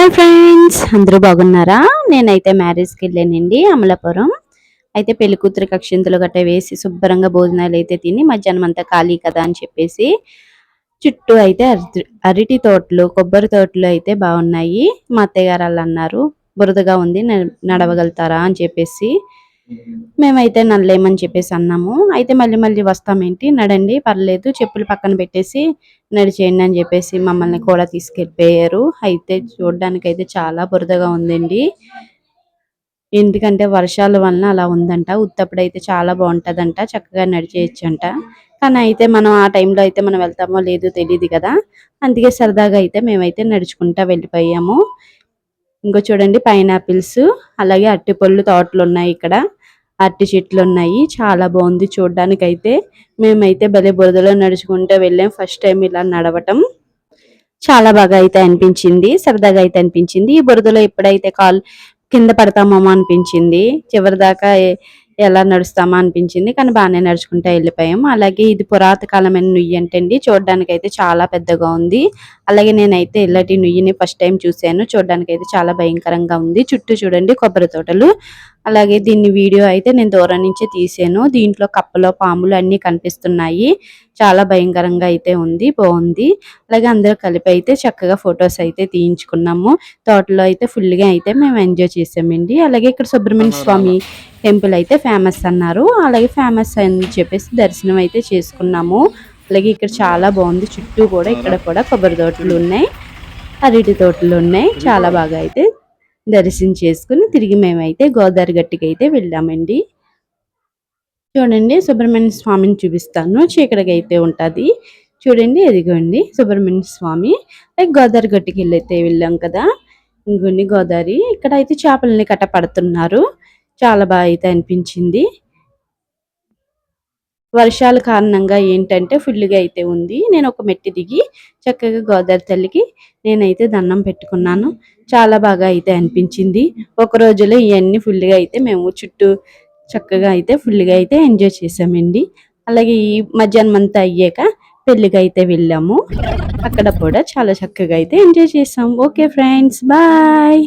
Hi friends అందరూ బాగున్నారా? నేనైతే మ్యారేజ్కి వెళ్ళానండి అమలాపురం. అయితే పెళ్ళి కూతురు కక్షింతలు గట్ట వేసి శుభ్రంగా భోజనాలు అయితే తిని మధ్యాహ్నం అంతా ఖాళీ కదా అని చెప్పేసి చుట్టూ అయితే అరటి అరటి తోటలు కొబ్బరి తోటలు అయితే బాగున్నాయి. మా అత్తయ్య గారు వాళ్ళు అన్నారు బురదగా ఉంది న- నడవగలుగుతారా? అని చెప్పేసి మేమైతే నల్లేమని చెప్పేసి అన్నాము. అయితే మళ్ళీ మళ్ళీ వస్తామేంటి నడండి పర్లేదు చెప్పులు పక్కన పెట్టేసి నడిచేయండి అని చెప్పేసి మమ్మల్ని కూడా తీసుకెళ్ళిపోయారు. అయితే చూడడానికి అయితే చాలా బురదగా ఉందండి. ఎందుకంటే వర్షాల వలన అలా ఉందంట. ఉత్తప్పుడు అయితే చాలా బాగుంటదంట. చక్కగా నడిచేయచ్చంట. కానీ అయితే మనం ఆ టైంలో అయితే మనం వెళ్తామో లేదో తెలియదు కదా. అందుకే సరదాగా అయితే మేమైతే నడుచుకుంటా వెళ్ళిపోయాము. ఇంకో చూడండి పైనాపిల్స్ అలాగే అరటిపళ్ళు తోటలు ఉన్నాయి ఇక్కడ. అరటి చెట్లు ఉన్నాయి. చాలా బాగుంది చూడడానికి అయితే మేమైతే భలే బురదలో నడుచుకుంటూ వెళ్ళాం. ఫస్ట్ టైం ఇలా నడవటం. చాలా బాగా అయితే అనిపించింది. సరదాగా అయితే అనిపించింది. ఈ బురదలో ఎప్పుడైతే కాల్ కింద పడతామో అనిపించింది. చివరి దాకా ఎలా నడుస్తామా అనిపించింది కానీ బాగానే నడుచుకుంటూ వెళ్ళిపోయాము. అలాగే ఇది పురాతకాలమైన నుయ్యి అంటండి చూడడానికి అయితే చాలా పెద్దగా ఉంది. అలాగే నేనైతే ఇల్లటి నుయ్యిని ఫస్ట్ టైం చూశాను చూడడానికి అయితే చాలా భయంకరంగా ఉంది. చుట్టూ చూడండి కొబ్బరి తోటలు. అలాగే దీన్ని వీడియో అయితే నేను దూరం నుంచే తీసాను. దీంట్లో కప్పలో పాములు అన్ని కనిపిస్తున్నాయి. చాలా భయంకరంగా అయితే ఉంది బాగుంది. అలాగే అందరూ కలిపి అయితే చక్కగా ఫొటోస్ అయితే తీయించుకున్నాము. తోటలో అయితే full గా అయితే మేము ఎంజాయ్ చేసామండి. అలాగే ఇక్కడ సుబ్రహ్మణ్య స్వామి టెంపుల్ అయితే ఫేమస్ అన్నారు. అలాగే ఫేమస్ అని చెప్పేసి దర్శనం అయితే చేసుకున్నాము. అలాగే ఇక్కడ చాలా బాగుంది. చుట్టూ కూడా ఇక్కడ కూడా కొబ్బరి తోటలు ఉన్నాయి. అరటి తోటలు ఉన్నాయి. చాలా బాగా అయితే దర్శనం చేసుకుని తిరిగి మేమైతే గోదావరి గట్టికి అయితే వెళ్ళామండి. చూడండి సుబ్రహ్మణ్య స్వామిని చూపిస్తాను. చీకటిగా అయితే ఉంటుంది. చూడండి ఎదిగోండి సుబ్రహ్మణ్య స్వామి. లైక్ గోదావరి గట్టుకి వెళ్ళైతే వెళ్ళాం కదా. ఇంకొన్ని గోదావరి. ఇక్కడ అయితే చేపలని కట్ట పడుతున్నారు చాలా బాగా అయితే అనిపించింది. వర్షాల కారణంగా ఏంటంటే ఫుల్గా అయితే ఉంది. నేను ఒక మెట్టి దిగి చక్కగా గోదావరి తల్లికి నేనైతే దండం పెట్టుకున్నాను. చాలా బాగా అయితే అనిపించింది. ఒక రోజులో ఇవన్నీ ఫుల్గా అయితే మేము చుట్టూ చక్కగా అయితే ఫుల్గా అయితే ఎంజాయ్ చేసామండి. అలాగే ఈ మధ్యాహ్నం అంతా అయ్యాక పెళ్ళికి అయితే వెళ్ళాము. అక్కడ కూడా చాలా చక్కగా అయితే ఎంజాయ్ చేసాం ఓకే ఫ్రెండ్స్ బాయ్.